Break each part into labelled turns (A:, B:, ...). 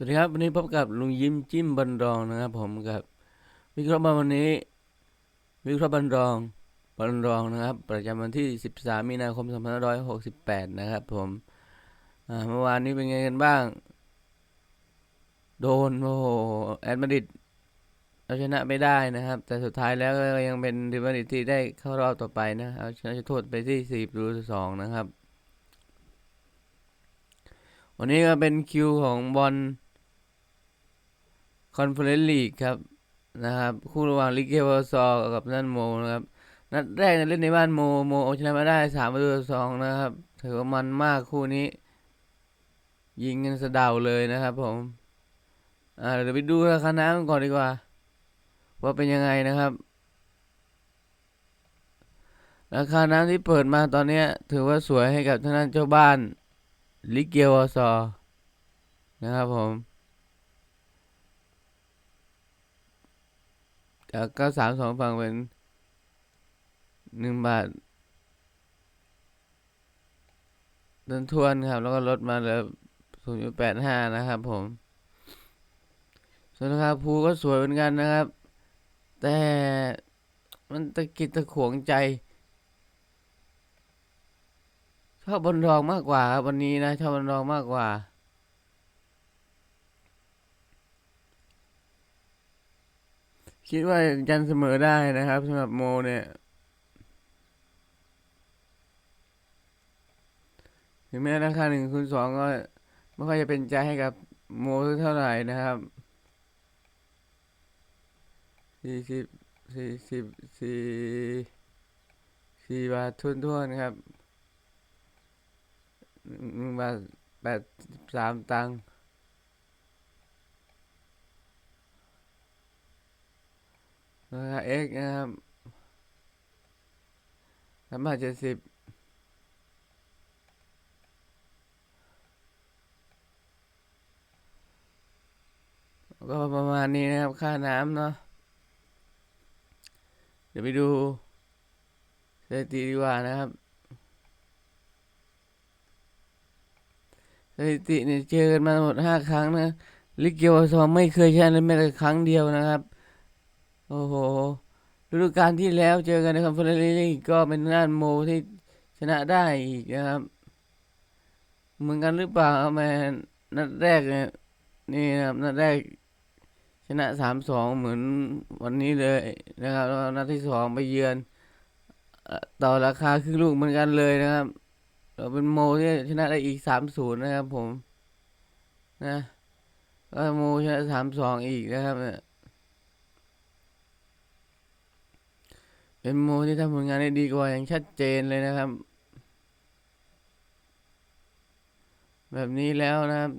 A: สวัสดีครับวันนี้พบกับลุงยิ้มจิ้มบันรองนะครับ ผมกับวิเคราะห์มาวันนี้วิเคราะห์บันรองบันรองนะครับ ประจำวันที่ 13 มีนาคม 2568 นะครับ ผมเมื่อวานนี้เป็นไงกันบ้าง โดนโอ้โหแอดมาดิดเอาชนะไม่ได้นะครับ แต่สุดท้ายแล้วก็ยังเป็นทีมมาดิดที่ได้เข้ารอบต่อไปนะเอาชนะจุดโทษไปที่4ประตูต่อ2นะครับ วันนี้ก็เป็นคิวของบอล คอนเฟอเรนซ์ลีกครับนะครับ คู่ระหว่างลิเกวอร์ซอกับนั่นโมนะครับ นัดแรกเนี่ยเล่นในบ้านโมโมเอาชนะมาได้สามประตูสองนะครับถือว่ามันมากคู่นี้ ยิงกันสะเดาเลยนะครับ ผมอ่าเดี๋ยวไปดูราคาน้ำก่อนดีกว่า ว่าเป็นยังไงนะครับ ราคาน้ำที่เปิดมาตอนนี้ถือว่าสวยให้กับท่านเจ้าบ้านลิเกวอร์ซอนะครับผม จากเก้าสามสองฝั่งเป็นหนึ่งบาทเดินทวนครับ แล้วก็ลดมาเหลือศูนย์จุดแปดห้านะครับผม ส่วนราคาภูก็สวยเหมือนกันนะครับ แต่มันตะกิดตะขวงใจชอบบอลรองมากกว่าครับวันนี้นะชอบบอลรองมากกว่า คิดว่ายันเสมอได้นะครับสำหรับโมเนี่ย ถึงแม้ราคาหนึ่งคูณสองก็ไม่ค่อยจะเป็นใจให้กับโมเท่าไหร่นะครับสี่สิบสี่สิบสี่สี่บาททุนทวนครับหนึ่งบาทแปดสามตังค์ ราคา x นะครับสามบาทเจ็ดสิบก็ประมาณนี้นะครับ ค่าน้ำเนาะ เดี๋ยวไปดูสถิติดีกว่านะครับสถิติเนี่ยเจอกันมาหมดห้าครั้งนะ ลิเกวอซอมไม่เคยชนะเลยแม้แต่ครั้งเดียวนะครับ โอ้โหฤดูกาลที่แล้วเจอกันในคอนเฟอเรนซ์ลีกก็เป็นด้านโมที่ชนะได้อีกนะครับ เหมือนกันหรือเปล่าแมนนัดแรกเนี่ยนี่นะครับนัดแรกชนะสามสองเหมือนวันนี้เลยนะครับแล้วนัดที่สองไปเยือน ต่อราคาครึ่งลูกเหมือนกันเลยนะครับ เราเป็นโมที่ชนะได้อีกสามศูนย์นะครับผมนะก็โมชนะสามสองอีกนะครับเนี่ย เป็นโมที่ทำผลงานได้ดีกว่าอย่างชัดเจนเลยนะครับ แบบนี้แล้วนะครับ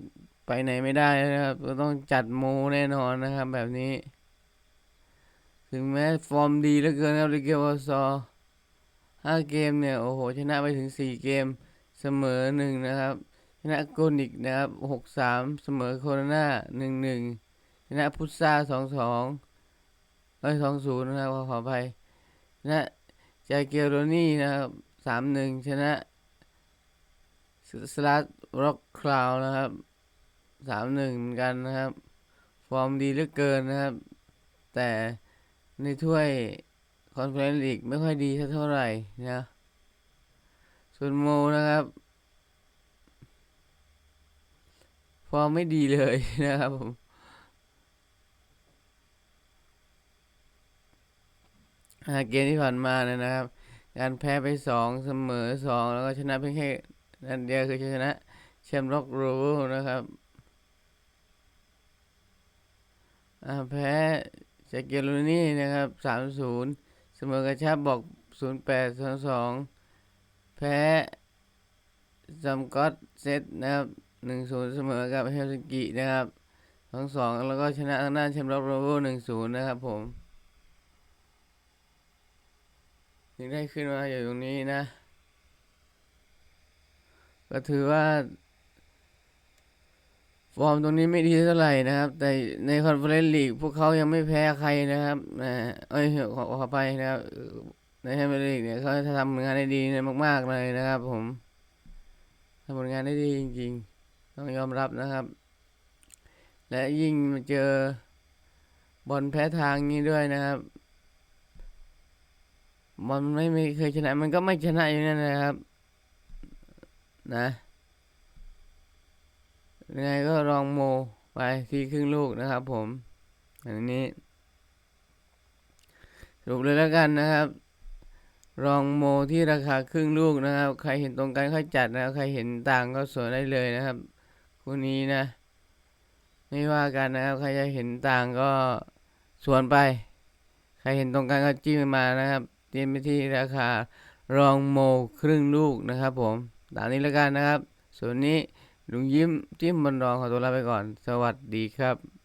A: ไปไหนไม่ได้นะครับ ก็ต้องจัดโมแน่นอนนะครับ แบบนี้ ถึงแม้ฟอร์มดีเหลือเกินครับลิเกวอซอห้าเกมเนี่ย โอ้โห ชนะไปถึงสี่เกมเสมอหนึ่งนะครับ ชนะโกนิกนะครับหกสามเสมอโคโรนาหนึ่งหนึ่งชนะพุทซาสองสองเอ้ยสองศูนย์นะครับขออภัย นะจาเกโรนี่นะครับสามหนึ่งชนะสลัดร็อกคลาวนะครับสามหนึ่งเหมือนกันนะครับ ฟอร์มดีเหลือเกินนะครับ แต่ในถ้วยคอนเฟอเรนซ์ลีกไม่ค่อยดีเท่าไหร่นะส่วนโมนะครับ ฟอร์มไม่ดีเลยนะครับผม ห้า เกมที่ผ่านมาเนี่ยนะครับ การแพ้ไปสองเสมอสองแล้วก็ชนะเพียงแค่นัดเดียวคือชนะแชมป์ร็อกรูนะครับแพ้จากเกโรนี่นะครับสามศูนย์เสมอกับชาบบอกศูนย์แปดสองสองแพ้ซัมก็อตเซตนะครับหนึ่งศูนย์เสมอกับเฮลซิงกินะครับสองสองแล้วก็ชนะทางด้านแชมป์ร็อกรูหนึ่งศูนย์นะครับผม ถึงได้ขึ้นมาอยู่ตรงนี้นะ ก็ถือว่า ฟอร์มตรงนี้ไม่ดีเท่าไหร่นะครับ แต่ในคอนเฟอเรนซ์ลีกพวกเขายังไม่แพ้ใครนะครับนะเอ้ยขอขอไปนะครับในแชมเปี้ยนลีกเนี่ยเขาทำผลงานได้ดีมาก ๆ เลยนะครับผมทำผลงานได้ดีจริง ๆ ต้องยอมรับนะครับ และยิ่งมาเจอบอลแพ้ทางนี้ด้วยนะครับ บอลไม่ไม่เคยชนะ มันก็ไม่ชนะอยู่นั่นนะครับ นะยังไงก็ลองโมไปที่ครึ่งลูกนะครับ ผมอันนี้สรุปเลยแล้วกันนะครับลองโมที่ราคาครึ่งลูกนะครับ ใครเห็นตรงกันค่อยจัดนะคใครเห็นต่างก็สวนได้เลยนะครับคู่นี้นะ ไม่ว่ากันนะครับ ใครจะเห็นต่างก็สวนไป ใครเห็นตรงกันก็จิ้มมานะครับ เตรียมไปที่ราคารองโมครึ่งลูกนะครับผมตามนี้แล้วกันนะครับ ส่วนนี้ลุงยิ้มจิ้มบนรองขอตัวลาไปก่อน สวัสดีครับ